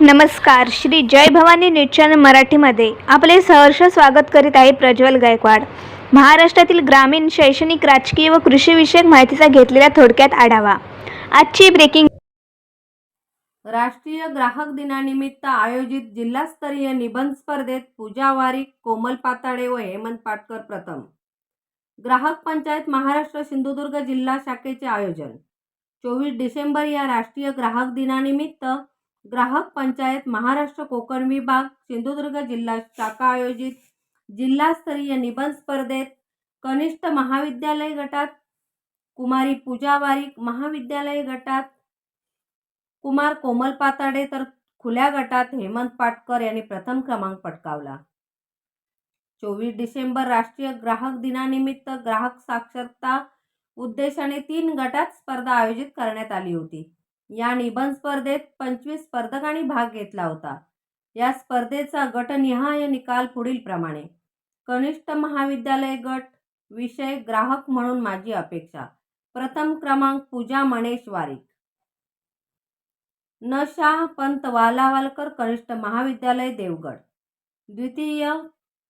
नमस्कार Shri Jai Bhavani news channel मराठीमध्ये आपले सहर्ष स्वागत करीत आहे प्रज्वल गायकवाड. महाराष्ट्रातील ग्रामीण शैक्षणिक राजकीय व कृषीविषयक माहितीचा घेतलेला थोडक्यात आढावा. आजची ब्रेकिंग राष्ट्रीय ग्राहक दिनानिमित्त आयोजित जिल्हास्तरीय निबंध स्पर्धेत पूजा वारीक कोमल पाताडे व हेमंत पाटकर प्रथम. ग्राहक पंचायत महाराष्ट्र सिंधुदुर्ग जिल्हा शाखेचे आयोजन. चोवीस डिसेंबर या राष्ट्रीय ग्राहक दिनानिमित्त ग्राहक पंचायत महाराष्ट्र कोकण विभाग सिंधुदुर्ग जिल्हा शाखा आयोजित जिल्हास्तरीय निबंध स्पर्धेत कनिष्ठ महाविद्यालय गटात कुमारी पूजा वारीक महाविद्यालय गटात कुमार कोमल पाताडे तर खुल्या गटात हेमंत पाटकर यांनी प्रथम क्रमांक पटकावला. चोवीस डिसेंबर राष्ट्रीय ग्राहक दिनानिमित्त ग्राहक साक्षरता उद्देशाने तीन गटात स्पर्धा आयोजित करण्यात आली होती. या निबंध स्पर्धेत पंचवीस स्पर्धकांनी भाग घेतला होता. या स्पर्धेचा गटनिहाय निकाल पुढील प्रमाणे. कनिष्ठ महाविद्यालय गट विषय ग्राहक म्हणून माझी अपेक्षा. प्रथम क्रमांक पूजा मणेश वारीक. नशाह पंत वालावालकर कनिष्ठ महाविद्यालय देवगड. द्वितीय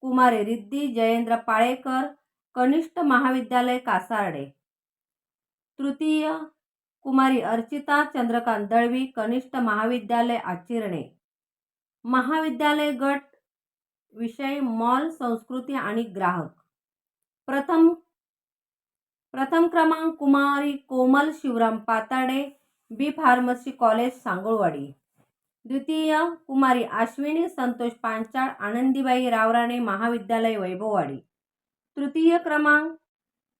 कुमारी रिद्धी जयेंद्र पाळेकर कनिष्ठ महाविद्यालय कासार्डे. तृतीय कुमारी अर्चिता चंद्रकांत दळवी कनिष्ठ महाविद्यालय आचिरणे. महाविद्यालय गट विषय मॉल संस्कृती आणि ग्राहक. प्रथम प्रथम क्रमांक कुमारी Komal Shivram Patade B pharmacy college Sangolwadi. द्वितीय कुमारी आश्विनी संतोष पांचाळ आनंदीबाई रावराणे महाविद्यालय वैभववाडी. तृतीय क्रमांक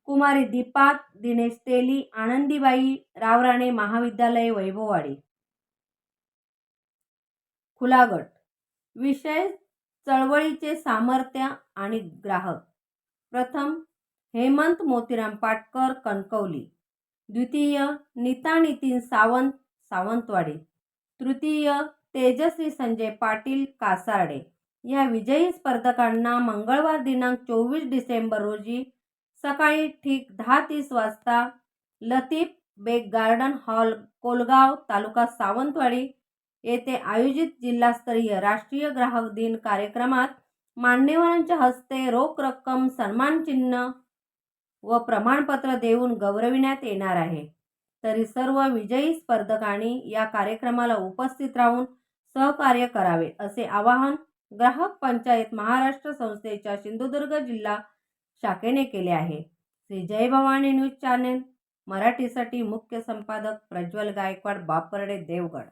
कुमारी दीपा दिनेश तेली आनंदीबाई रावराणे महाविद्यालय वैभववाडी. खुलागट. विषय चळवळीचे सामर्थ्य आणि ग्राहक. प्रथम हेमंत मोतीराम पाटकर कणकवली. द्वितीय नीता नितीन सावंत सावंतवाडी. तृतीय तेजस्वी संजय पाटील कासारडे. या विजयी स्पर्धकांना मंगळवार दिनांक चोवीस डिसेंबर रोजी सकाळी ठीक दहा तीस वाजता लतीफ बेग गार्डन हॉल कोलगाव तालुका सावंतवाडी येथे आयोजित जिल्हास्तरीय राष्ट्रीय ग्राहक दिन कार्यक्रमात मान्यवरांच्या हस्ते रोख रक्कम सन्मानचिन्ह व प्रमाणपत्र देऊन गौरविण्यात येणार आहे. तरी सर्व विजयी स्पर्धकांनी या कार्यक्रमाला उपस्थित राहून सहकार्य करावे असे आवाहन ग्राहक पंचायत महाराष्ट्र संस्थेच्या सिंधुदुर्ग जिल्हा शाखेने केले आहे. श्री जय भवानी न्यूज चॅनेल मराठीसाठी मुख्य संपादक प्रज्वल गायकवाड बापर्डे देवगड.